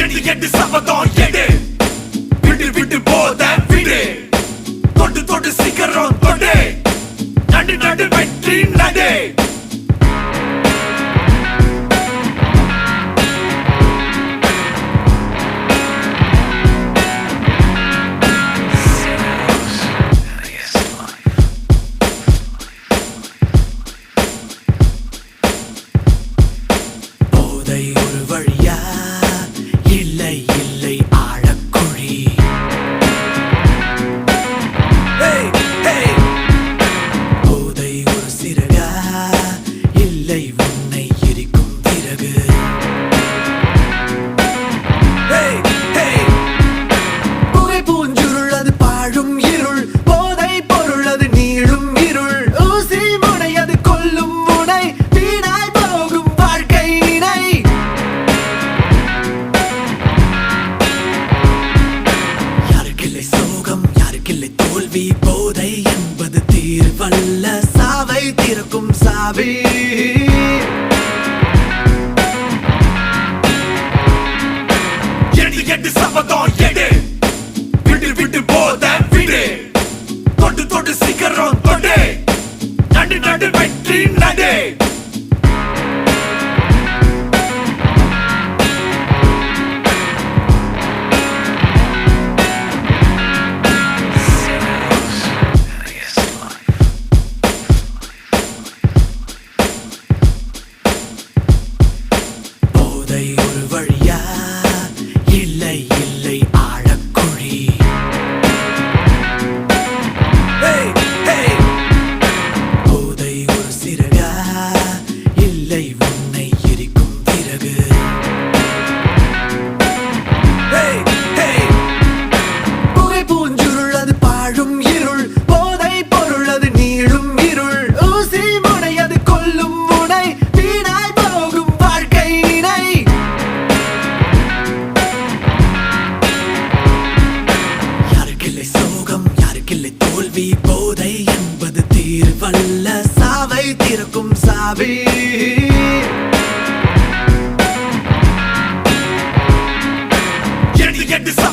எடு எடு சபதம் எடு. விட்டு விட்டு போத விடு. தொட்டு தொட்டு சீக்கிரம் தொட்டு நடு நடு வெற்றி நடு.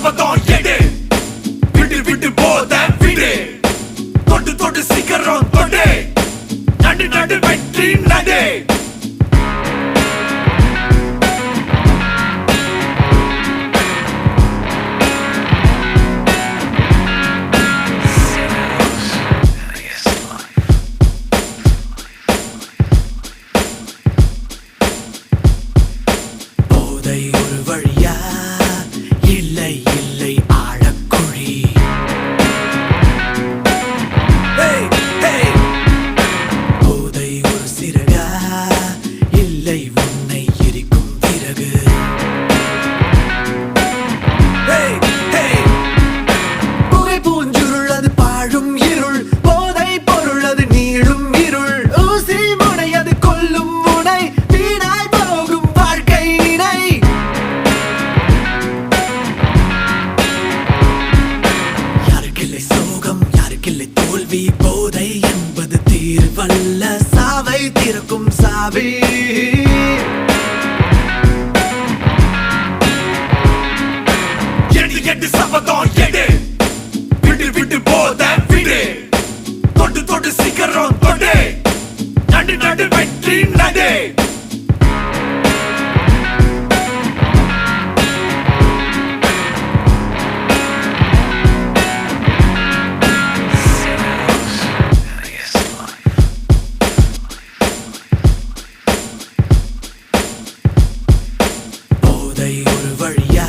Сальвадоне எட்டு சபதம் எடு. விட்டு விட்டு போத விடு. தொட்டு தொட்டு சீக்கிரம் தொட்டு. நடு நடு வெற்றி நடு. ஒரு வழியா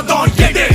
எடு எடு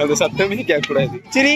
ಅದು ಸಪ್ತಮಿಗೆ ಹಾಕ್ಬಿಡೋದು ಚಿರಿ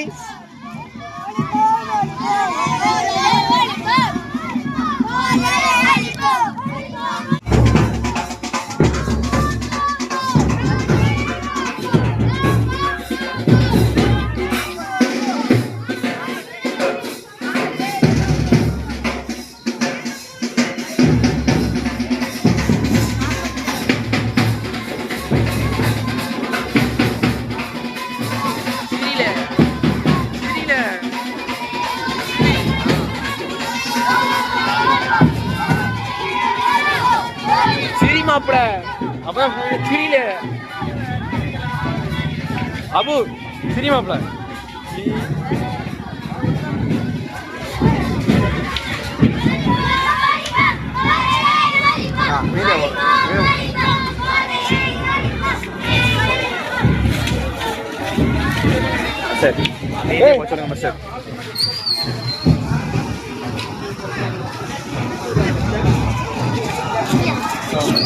Abu, sini apa pula? you.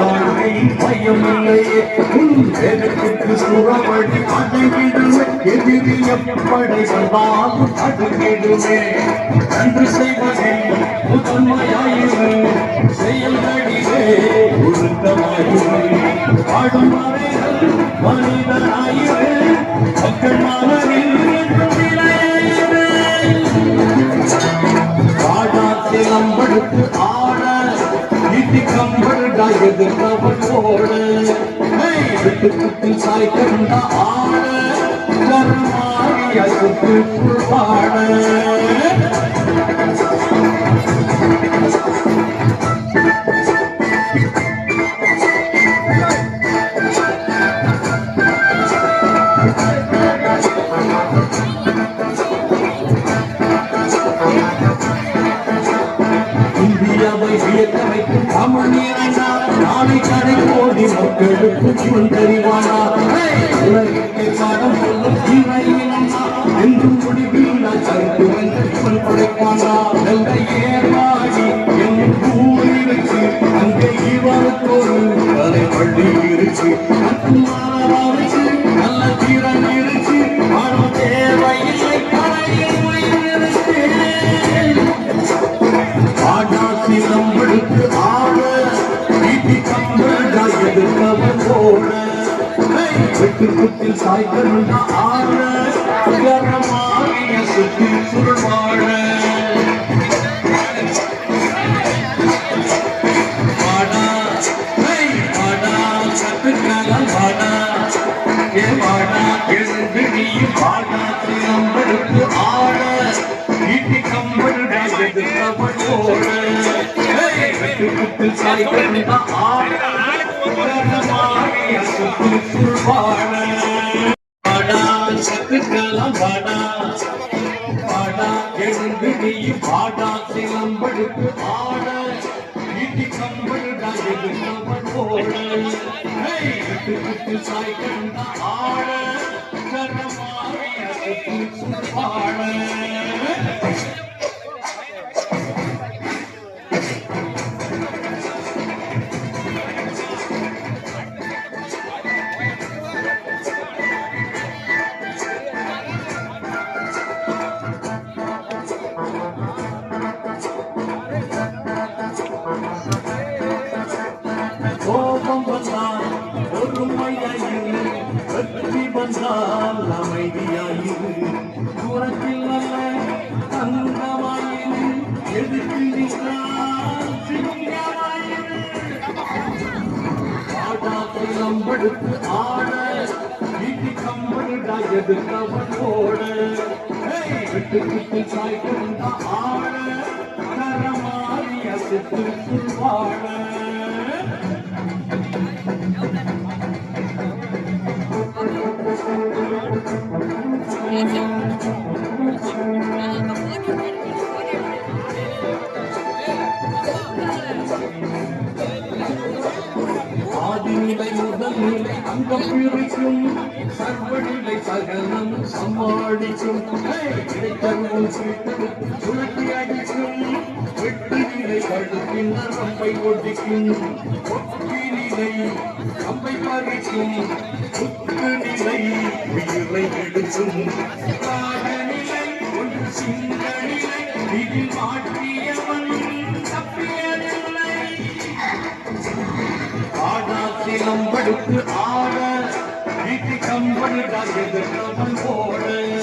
கற்றுக்கொள்ள வாழ்க்கை பயமில்லை உன் வேதத்திற்கு சுறவழி அடைவிடுமே எதிரி எப்படி வந்தாலும் தடுக்கிடுமே நன்று செய்வதில் முதன்மையாயிரு செயல்களிலே ஒழுக்கமாயிரு பாடும் வரைகள் மனிதனாயிரு மக்கள் மனதில் பாடாத்தில் நம்படுத்து ஆட இடி கம்படுடா எதிர்ந்தவன் ஓட விட்டு குத்தி சாய் கண்ட ஆட கருமாறி அசுத்து புல்பாட இந்தியாவை வியக்க நாளை கடை கோடி மக்களுக்கு சிவன் தெரிவானா உலகிற்கு சொல்லும் படைப்பானா? வெட்டு குத்தில் சாய்க்கணுண்ட ஆட கரமாறிய சுருள்வாழ வாடா ஹேய், வாடா சத்துக்காலம் வாடா ஏ வாடா எழுந்து நீயும் சத்துக்கலாம் பாடா பாடா எழுந்து நீ வாடா சிலம்படுத்து ஆட. ஈட்டி கம்படுடா எதிர்த்தவள் ஓட ஏய், வெட்டு குத்து சாய்க்கிறதா ஆட. உலகமாகி பாட. ஆடா சிலம்படுத்து ஆட வீட்டி கம்படுடா எதிர்த்தவன் ஓட ஏய், விட்டு விட்டு சாய் கொண்டா ஆட கரமாறி அசித்துக்குள் வாழ ஆதிநிலை நிலை அங்கம் சர்வநிலை சகலம் சம்பாடிச்சும் கிடைத்தருள் சீட்டெடுத்து சுழட்டி அடிச்சும் வெட்டி நிலை கழுத்தின் நரம்பை ஒட்டிக்கும் ஒட்டி நிலை கம்பை பறிச்சும் சுத்து நிலை உயிரை எடுக்கும் காகநிலை ஒன்று சிங்க நிலை இதில் மாட்டியவன் தப்பியதில்லை ஆடாத்திலம் படுத்து ஆ வீட்டு கம்பனுடா எதிர்த்தவன் போட வெட்டு குத்தில் சாய்கள்